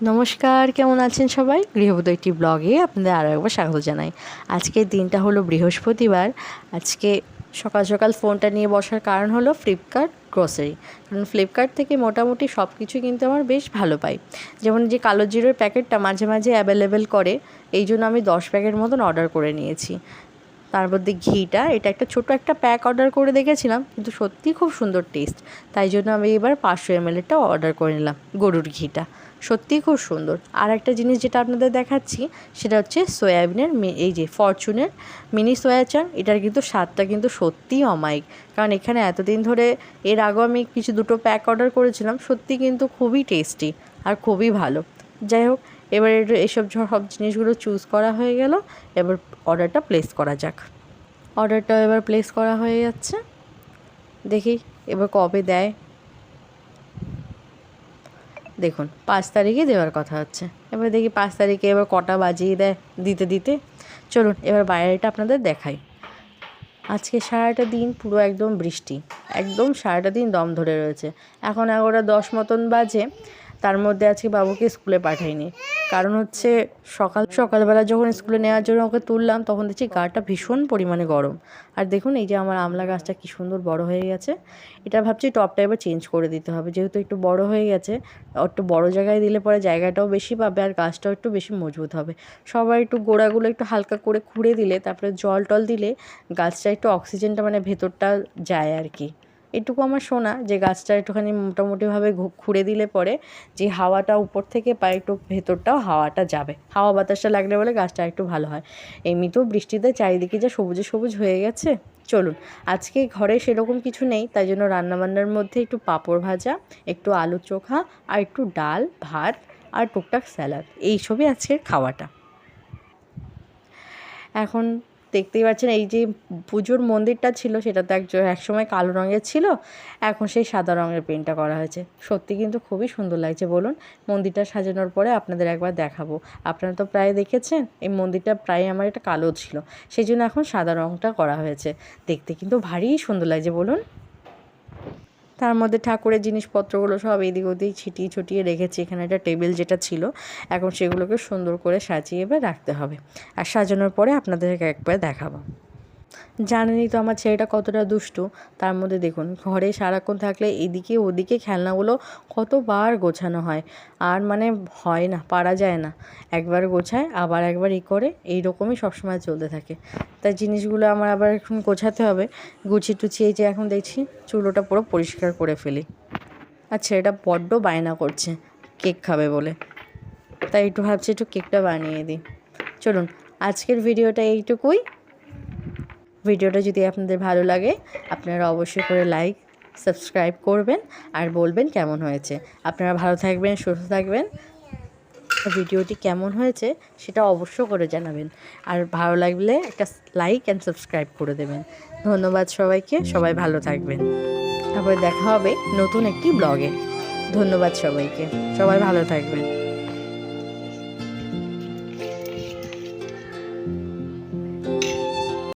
নমস্কার, কেমন আছেন সবাই? গৃহবধূ একটি ব্লগে আপনাদের আরও একবার স্বাগত জানাই। আজকের দিনটা হলো বৃহস্পতিবার। আজকে সকাল সকাল ফোনটা নিয়ে বসার কারণ হলো ফ্লিপকার্ট গ্রোসারি কারণ ফ্লিপকার্ট থেকে মোটামুটি সব কিছুই কিন্তু আমার বেশ ভালো পাই। যেমন যে কালো জিরোর প্যাকেটটা মাঝে মাঝে অ্যাভেলেবেল করে, এই জন্য আমি দশ প্যাকেট মতন অর্ডার করে নিয়েছি। তার মধ্যে ঘিটা, এটা একটা ছোট একটা প্যাক অর্ডার করে দেখেছিলাম, কিন্তু সত্যিই খুব সুন্দর টেস্ট তাই জন্য আমি এবার পাঁচশো এমএলএরটা অর্ডার করে নিলাম গরুর ঘিটা। সত্যিই খুব সুন্দর। আর একটা জিনিস যেটা আপনাদের দেখাচ্ছি, সেটা হচ্ছে সয়াবিনের এই যে ফরচুনের মিনি সয়া চান এটার কিন্তু স্বাদটা কিন্তু সত্যিই অমায়িক। কারণ এখানে এতদিন ধরে এর আগেও আমি কিছু দুটো প্যাক অর্ডার করেছিলাম সত্যি কিন্তু খুবই টেস্টি আর খুবই ভালো। যাই হোক এবার এসব সব জিনিসগুলো চুজ করা হয়ে গেল। এবার অর্ডারটা প্লেস করা যাক। অর্ডারটা এবার প্লেস করা হয়ে যাচ্ছে। দেখি, এবার কবে দেয়? দেখুন, পাঁচ তারিখে দেওয়ার কথা হচ্ছে। এবার দেখি পাঁচ তারিখে এবার কটা বাজিয়ে দেয় দিতে দিতে। চলুন, এবার বাইরেটা আপনাদের দেখাই। আজকে সারাটা দিন পুরো একদম বৃষ্টি। একদম সারাটা দিন দম ধরে রয়েছে। এখন এগারোটা দশ মতন বাজে। তার মধ্যে আজকে বাবুকে স্কুলে পাঠাইনি। কারণ হচ্ছে সকাল, সকালবেলা যখন স্কুলে নেওয়ার জন্য ওকে তুললাম, তখন দেখছি গাটা ভীষণ পরিমাণে গরম। আর দেখুন এই যে আমার আমলা গাছটা কি সুন্দর বড় হয়ে গেছে। এটা ভাবছি টপটা এবার চেঞ্জ করে দিতে হবে। যেহেতু একটু বড় হয়ে গেছে, একটু বড় জায়গায় দিলে পরে জায়গাটাও বেশি পাবে আর গাছটাও একটু বেশি মজবুত হবে। সবাই একটু গোড়াগুলো একটু হালকা করে খুঁড়ে দিলে, তারপরে জল টল দিলে গাছটা একটু অক্সিজেনটা মানে ভেতরটা যায় আর কি। এটুকু আমার শোনা যে গাছটা একটুখানি মোটামুটিভাবে খুঁড়ে দিলে পরে যে হাওয়াটা উপর থেকে পায় একটু ভেতরটাও হাওয়াটা যাবে। হাওয়া বাতাসটা লাগলে বলে গাছটা একটু ভালো হয়। এমনিতেও বৃষ্টিতে চারিদিকে যা সবুজে সবুজ হয়ে গেছে। চলুন, আজকে ঘরে সেরকম কিছু নেই, তাই জন্য রান্নাবান্নার মধ্যে একটু পাঁপড় ভাজা, একটু আলু চোখা, আর একটু ডাল, ভাত, আর টুকটাক স্যালাড। এইসবই আজকের খাওয়াটা। এখন দেখতেই পাচ্ছেন, এই যে পুজোর মন্দিরটা ছিল সেটা তো এক একসময় কালো রঙের ছিল, এখন সেই সাদা রঙের পেন্টটা করা হয়েছে। সত্যি কিন্তু খুবই সুন্দর লাগছে, বলুন মন্দিরটা সাজানোর পরে আপনাদের একবার দেখাবো। আপনারা তো প্রায় দেখেছেন, এই মন্দিরটা প্রায় আমার একটা কালো ছিল, সেই জন্য এখন সাদা রঙটা করা হয়েছে। দেখতে কিন্তু ভারী সুন্দর লাগছে, বলুন। তার মধ্যে ঠাকুরের জিনিসপত্রগুলো সব এদিক ওদিক ছিটিয়ে ছুটিয়ে রেখেছি। এখানে একটা টেবিল যেটা ছিল, এখন সেগুলোকে সুন্দর করে সাজিয়ে রাখতে হবে। আর সাজানোর পরে আপনাদেরকে একবার দেখাবো। জানেনই তো আমার ছেলেটা কতটা দুষ্টু। তার মধ্যে দেখুন, ঘরে সারাক্ষণ থাকলে এদিকে ওদিকে খেলনাগুলো কতবার গোছানো হয়। আর মানে হয় না, পারা যায় না। একবার গোছায়, আবার একবার ই করে এই রকমই সবসময় চলতে থাকে। তাই জিনিসগুলো আমার আবার এখন গোছাতে হবে। গুছিয়ে টুছিয়ে যে এখন দেখছি, চুলোটা পুরো পরিষ্কার করে ফেলি। আর ছেলেটা বড্ড বায়না করছে, কেক খাবে বলে। তাই একটু ভাবছি একটু কেকটা বানিয়ে দিই। চলুন, আজকের ভিডিওটা এইটুকুই। ভিডিওটা যদি আপনাদের ভালো লাগে, আপনারা অবশ্যই করে লাইক সাবস্ক্রাইব করবেন আর বলবেন কেমন হয়েছে। আপনারা ভালো থাকবেন, সুস্থ থাকবেন। ভিডিওটি কেমন হয়েছে সেটা অবশ্য করে জানাবেন। আর ভালো লাগলে একটা লাইক অ্যান্ড সাবস্ক্রাইব করে দেবেন। ধন্যবাদ সবাইকে, সবাই ভালো থাকবেন। তারপরে দেখা হবে নতুন একটি ব্লগে ধন্যবাদ সবাইকে, সবাই ভালো থাকবেন।